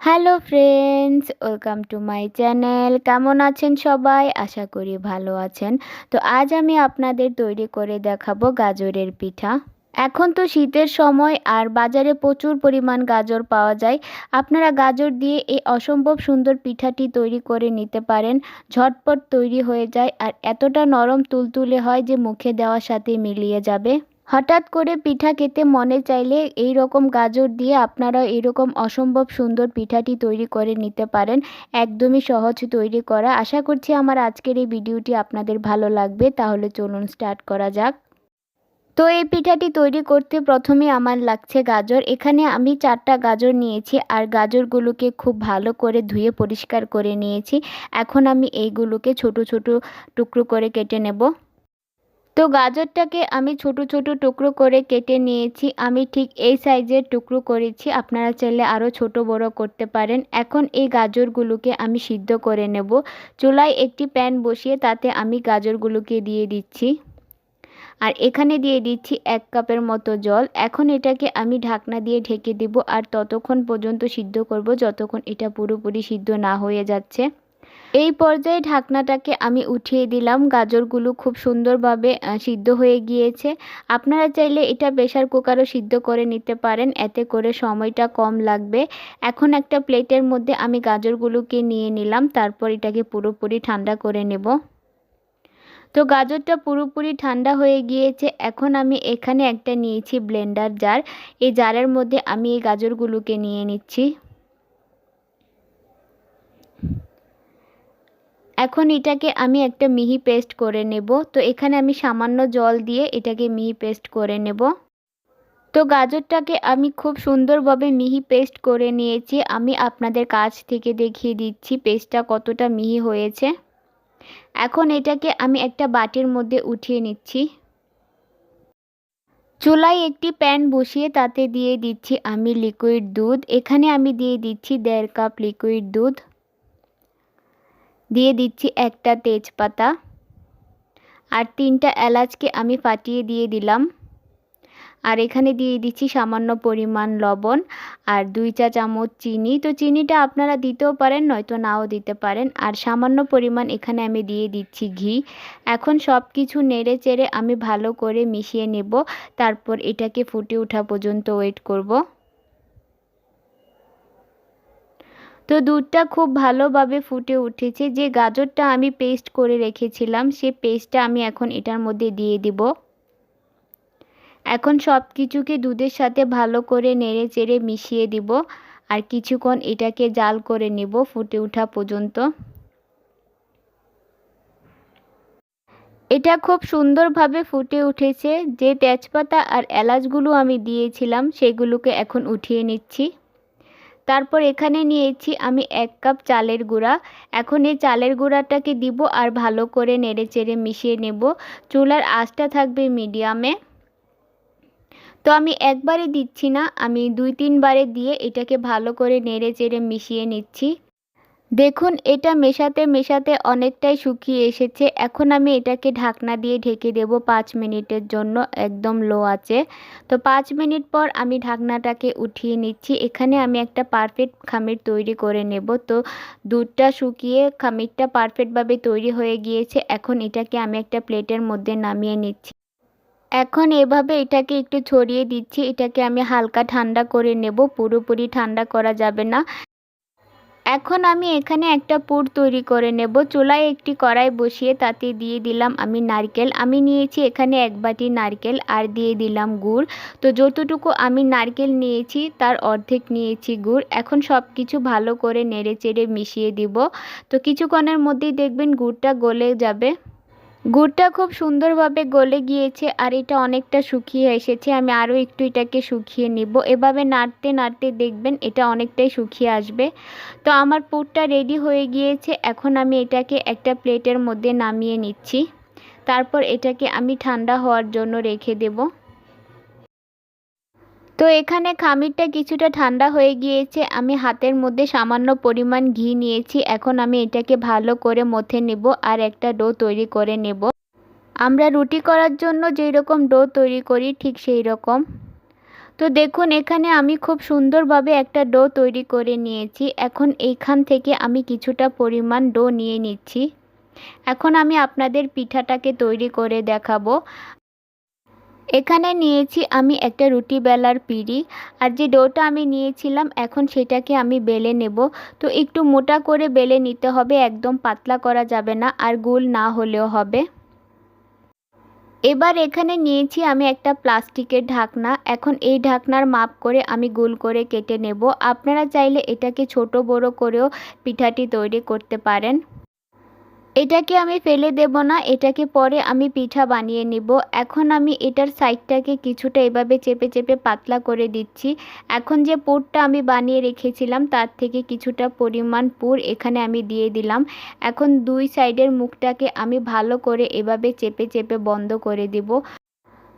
Hello friends welcome to my channel কেমন আছেন সবাই? আশা করি ভালো আছেন। তো আজ আমি আপনাদের তৈরি করে দেখাবো গাজরের পিঠা। এখন তো শীতের সময় আর বাজারে প্রচুর পরিমাণ গাজর পাওয়া যায়। আপনারা গাজর দিয়ে এই অসম্ভব সুন্দর পিঠাটি তৈরি করে নিতে পারেন। ঝটপট তৈরি হয়ে যায় আর এতটা নরম তুলতুলে হয় যে মুখে দেওয়ার সাথে মিলিয়ে যাবে। হঠাৎ করে পিঠা খেতে মনে চাইলে এই রকম গাজর দিয়ে আপনারা এরকম অসম্ভব সুন্দর পিঠাটি তৈরি করে নিতে পারেন। একদমই সহজ তৈরি করা। আশা করছি আমার আজকের এই ভিডিওটি আপনাদের ভালো লাগবে। তাহলে চলুন স্টার্ট করা যাক। তো এই পিঠাটি তৈরি করতে প্রথমে আমার লাগছে গাজর। এখানে আমি চারটা গাজর নিয়েছি আর গাজরগুলোকে খুব ভালো করে ধুয়ে পরিষ্কার করে নিয়েছি। এখন আমি এইগুলোকে ছোট ছোট টুকরো করে কেটে নেব। তো গাজরটাকে আমি ছোট ছোট টুকরো করে কেটে নিয়েছি। আমি ঠিক এই সাইজের টুকরো করেছি। আপনারা চাইলে আরও ছোট বড় করতে পারেন। এখন এই গাজরগুলোকে আমি সিদ্ধ করে নেব। চুলায় একটি প্যান বসিয়ে তাতে আমি গাজরগুলোকে দিয়ে দিচ্ছি। আর এখানে দিয়ে দিচ্ছি এক কাপের মতো জল। এখন এটাকে আমি ঢাকনা দিয়ে ঢেকে দেব। আর ততক্ষণ পর্যন্ত সিদ্ধ করব, যতক্ষণ এটা পুরোপুরি সিদ্ধ না হয়ে যাচ্ছে। এই পর্যায়ে ঢাকনাটাকে আমি উঠিয়ে দিলাম। গাজরগুলো খুব সুন্দরভাবে সিদ্ধ হয়ে গিয়েছে। আপনারা চাইলে এটা প্রেশার কুকারও সিদ্ধ করে নিতে পারেন। এতে করে সময়টা কম লাগবে। এখন একটা প্লেটের মধ্যে আমি গাজরগুলোকে নিয়ে নিলাম। তারপর এটাকে পুরোপুরি ঠান্ডা করে নেব। তো গাজরটা পুরোপুরি ঠান্ডা হয়ে গিয়েছে। এখন আমি এখানে একটা নিয়েছি ব্লেন্ডার জার। এই জারের মধ্যে আমি এই গাজরগুলোকে নিয়ে নিচ্ছি। এখন এটাকে আমি একটা মিহি পেস্ট করে নেব। তো এখানে আমি সামান্য জল দিয়ে এটাকে মিহি পেস্ট করে নেব। তো গাজরটাকে আমি খুব সুন্দরভাবে মিহি পেস্ট করে নিয়েছি। আমি আপনাদের কাছ থেকে দেখিয়ে দিচ্ছি পেস্টটা কতটা মিহি হয়েছে। এখন এটাকে আমি একটা বাটির মধ্যে উঠিয়ে নিচ্ছি। চুলায় একটি প্যান বসিয়ে তাতে দিয়ে দিচ্ছি আমি লিকুইড দুধ। এখানে আমি দিয়ে দিচ্ছি দেড় কাপ লিকুইড দুধ। দিয়ে দিচ্ছি একটা তেজপাতা আর তিনটা এলাচকে আমি ফাটিয়ে দিয়ে দিলাম। আর এখানে দিয়ে দিচ্ছি সামান্য পরিমাণ লবণ আর দুই চা চামচ চিনি। তো চিনিটা আপনারা দিতেও পারেন, নয়তো নাও দিতে পারেন। আর সামান্য পরিমাণ এখানে আমি দিয়ে দিচ্ছি ঘি। এখন সব কিছু নেড়ে চেড়ে আমি ভালো করে মিশিয়ে নেব। তারপর এটাকে ফুটে ওঠা পর্যন্ত ওয়েট করব। তো দুধটা খুব ভালোভাবে ফুটে উঠেছে। যে গাজরটা আমি পেস্ট করে রেখেছিলাম, সে পেস্টটা আমি এখন এটার মধ্যে দিয়ে দিব। এখন সব কিছুকে দুধের সাথে ভালো করে নেড়ে চেড়ে মিশিয়ে দিব আর কিছুক্ষণ এটাকে জাল করে নেব ফুটে ওঠা পর্যন্ত। এটা খুব সুন্দরভাবে ফুটে উঠেছে। যে তেজপাতা আর এলাচগুলো আমি দিয়েছিলাম, সেগুলোকে এখন উঠিয়ে নিচ্ছি। তারপর এখানে নিয়েছি আমি এক কাপ চালের গুঁড়া। এখন এই চালের গুঁড়াটাকে দিব আর ভালো করে নেড়ে চেড়ে মিশিয়ে নেব। চুলার আঁচটা থাকবে মিডিয়ামে। তো আমি একবারে দিচ্ছি না, আমি দুই তিনবারে দিয়ে এটাকে ভালো করে নেড়ে চেড়ে মিশিয়ে নিচ্ছি। দেখুন, এটা মেশাতে মেশাতে অনেকটাই শুকিয়ে এসেছে। এখন আমি এটাকে ঢাকনা দিয়ে ঢেকে দেব পাঁচ মিনিটের জন্য, একদম লো আছে তো পাঁচ মিনিট পর আমি ঢাকনাটাকে উঠিয়ে নিচ্ছি। এখানে আমি একটা পারফেক্ট খামির তৈরি করে নেব। তো দুধটা শুকিয়ে খামিরটা পারফেক্টভাবে তৈরি হয়ে গিয়েছে। এখন এটাকে আমি একটা প্লেটের মধ্যে নামিয়ে নিচ্ছি। এখন এভাবে এটাকে একটু ছড়িয়ে দিচ্ছি। এটাকে আমি হালকা ঠান্ডা করে নেব। পুরোপুরি ঠান্ডা করা যাবে না। এখন আমি এখানে একটা পুর তৈরি করে নেব। চুলায় একটি কড়াই বসিয়ে তাতে দিয়ে দিলাম আমি নারকেল। আমি নিয়েছি এখানে এক বাটি নারকেল আর দিয়ে দিলাম গুড়। তো যতটুকু আমি নারকেল নিয়েছি তার অর্ধেক নিয়েছি গুড়। এখন সব কিছু ভালো করে নেড়ে চেড়ে মিশিয়ে দিব। তো কিছুক্ষণের মধ্যেই দেখবেন গুড়টা গলে যাবে। গুড়টা খুব সুন্দরভাবে গলে গিয়েছে আর এটা অনেকটা শুকিয়ে এসেছে। আমি আরও একটু এটাকে শুকিয়ে নিব। এভাবে নাড়তে নাড়তে দেখবেন এটা অনেকটাই শুকিয়ে আসবে। তো আমার পুরটা রেডি হয়ে গিয়েছে। এখন আমি এটাকে একটা প্লেটের মধ্যে নামিয়ে নিচ্ছি। তারপর এটাকে আমি ঠান্ডা হওয়ার জন্য রেখে দেবো। তো এখানে খামিরটা কিছুটা ঠান্ডা হয়ে গিয়েছে। আমি হাতের মধ্যে সামান্য পরিমাণ ঘি নিয়েছি। এখন আমি এটাকে ভালো করে মথে নেব আর একটা ডো তৈরি করে নেব। আমরা রুটি করার জন্য যেই রকম ডো তৈরি করি, ঠিক সেই রকম। তো দেখুন, এখানে আমি খুব সুন্দরভাবে একটা ডো তৈরি করে নিয়েছি। এখন এইখান থেকে আমি কিছুটা পরিমাণ ডো নিয়ে নিচ্ছি। এখন আমি আপনাদের পিঠাটাকে তৈরি করে দেখাবো। এখানে নিয়েছি আমি একটা রুটি বেলার পিঁড়ি আর যে ডোটা আমি নিয়েছিলাম এখন সেটাকে আমি বেলে নেব। তো একটু মোটা করে বেলে নিতে হবে, একদম পাতলা করা যাবে না আর গোল না হলেও হবে। এবার এখানে নিয়েছি আমি একটা প্লাস্টিকের ঢাকনা। এখন এই ঢাকনার মাপ করে আমি গোল করে কেটে নেব। আপনারা চাইলে এটাকে ছোট বড় করেও পিঠাটি তৈরি করতে পারেন। এটাকে আমি ফেলে দেব না, এটাকে পরে আমি পিঠা বানিয়ে নিব। এখন আমি এটার সাইডটাকে কিছুটা এভাবে চেপে চেপে পাতলা করে দিচ্ছি। এখন যে পুরটা আমি বানিয়ে রেখেছিলাম, তার থেকে কিছুটা পরিমাণ পুর এখানে আমি দিয়ে দিলাম। এখন দুই সাইডের মুখটাকে আমি ভালো করে এভাবে চেপে চেপে বন্ধ করে দিব।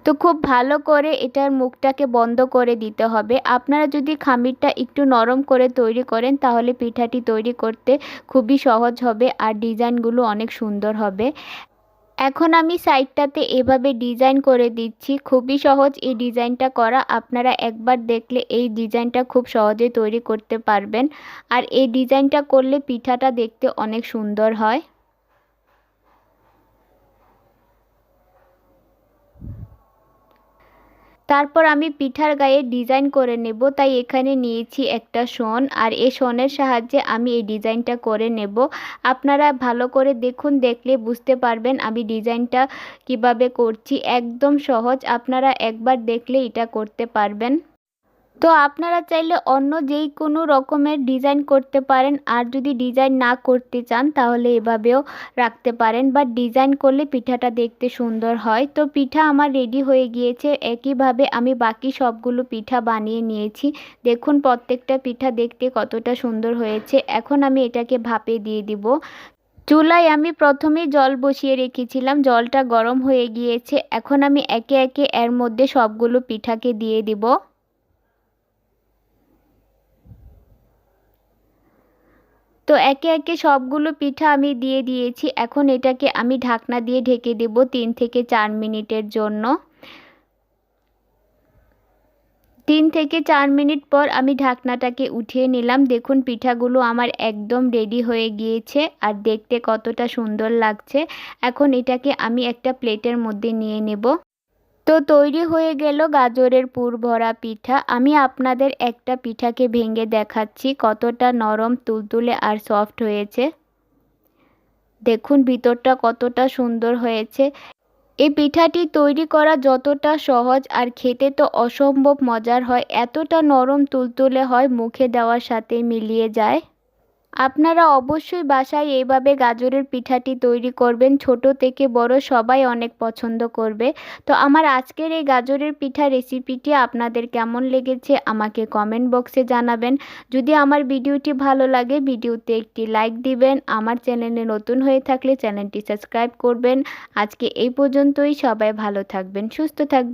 তো খুব ভালো করে এটার মুখটাকে বন্ধ করে দিতে হবে। আপনারা যদি খামিরটা একটু নরম করে তৈরি করেন, তাহলে পিঠাটি তৈরি করতে খুবই সহজ হবে আর ডিজাইনগুলো অনেক সুন্দর হবে। এখন আমি সাইডটাতে এভাবে ডিজাইন করে দিচ্ছি। খুবই সহজ এই ডিজাইনটা করা। আপনারা একবার দেখলে এই ডিজাইনটা খুব সহজে তৈরি করতে পারবেন। আর এই ডিজাইনটা করলে পিঠাটা দেখতে অনেক সুন্দর হয়। তারপর আমি পিঠার গায়ে ডিজাইন করে নেব, তাই এখানে নিয়েছি একটা শন আর এই শনের সাহায্যে আমি এই ডিজাইনটা করে নেব। আপনারা ভালো করে দেখুন, দেখলে বুঝতে পারবেন আমি ডিজাইনটা কীভাবে করছি। একদম সহজ, আপনারা একবার দেখলে এটা করতে পারবেন। তো আপনারা চাইলে অন্য যেই কোনো রকমের ডিজাইন করতে পারেন। আর যদি ডিজাইন না করতে চান, তাহলে এভাবেও রাখতে পারেন বা ডিজাইন করলে পিঠাটা দেখতে সুন্দর হয়। তো পিঠা আমার রেডি হয়ে গিয়েছে। একইভাবে আমি বাকি সবগুলো পিঠা বানিয়ে নিয়েছি। দেখুন প্রত্যেকটা পিঠা দেখতে কতটা সুন্দর হয়েছে। এখন আমি এটাকে ভাপে দিয়ে দিব। চুলায় আমি প্রথমেই জল বসিয়ে রেখেছিলাম। জলটা গরম হয়ে গিয়েছে। এখন আমি একে একে এর মধ্যে সবগুলো পিঠাকে দিয়ে দিব। তো একে একে সবগুলো পিঠা আমি দিয়ে দিয়েছি। এখন এটাকে আমি ঢাকনা দিয়ে ঢেকে দেব তিন থেকে চার মিনিটের জন্য। তিন থেকে চার মিনিট পর আমি ঢাকনাটাকে উঠিয়ে নিলাম। দেখুন, পিঠাগুলো আমার একদম রেডি হয়ে গিয়েছে আর দেখতে কতটা সুন্দর লাগছে। এখন এটাকে আমি একটা প্লেটের মধ্যে নিয়ে নেব। তো তৈরি হয়ে গেল গাজরের পুর ভরা পিঠা। আমি আপনাদের একটা পিঠাকে ভেঙে দেখাচ্ছি, কতটা নরম, তুলতুলে আর সফট হয়েছে। দেখুন, ভিতরটা কতটা সুন্দর হয়েছে। এই পিঠাটি তৈরি করা যতটা সহজ আর খেতে তো অসম্ভব মজার হয়, এতটা নরম, তুলতুলে হয়, মুখে দেওয়ার সাথে মিলিয়ে যায়। আপনারা অবশ্যই বাসায় এইভাবে গাজরের পিঠাটি তৈরি করবেন। ছোট থেকে বড় সবাই অনেক পছন্দ করবে। তো আমার আজকের এই গাজরের পিঠা রেসিপিটি আপনাদের কেমন লেগেছে আমাকে কমেন্ট বক্সে জানাবেন। যদি আমার ভিডিওটি ভালো লাগে, ভিডিওতে একটি লাইক দিবেন। আমার চ্যানেলে নতুন হয়ে থাকলে চ্যানেলটি সাবস্ক্রাইব করবেন। আজকে এই পর্যন্তই, সবাই ভালো থাকবেন, সুস্থ থাকবেন।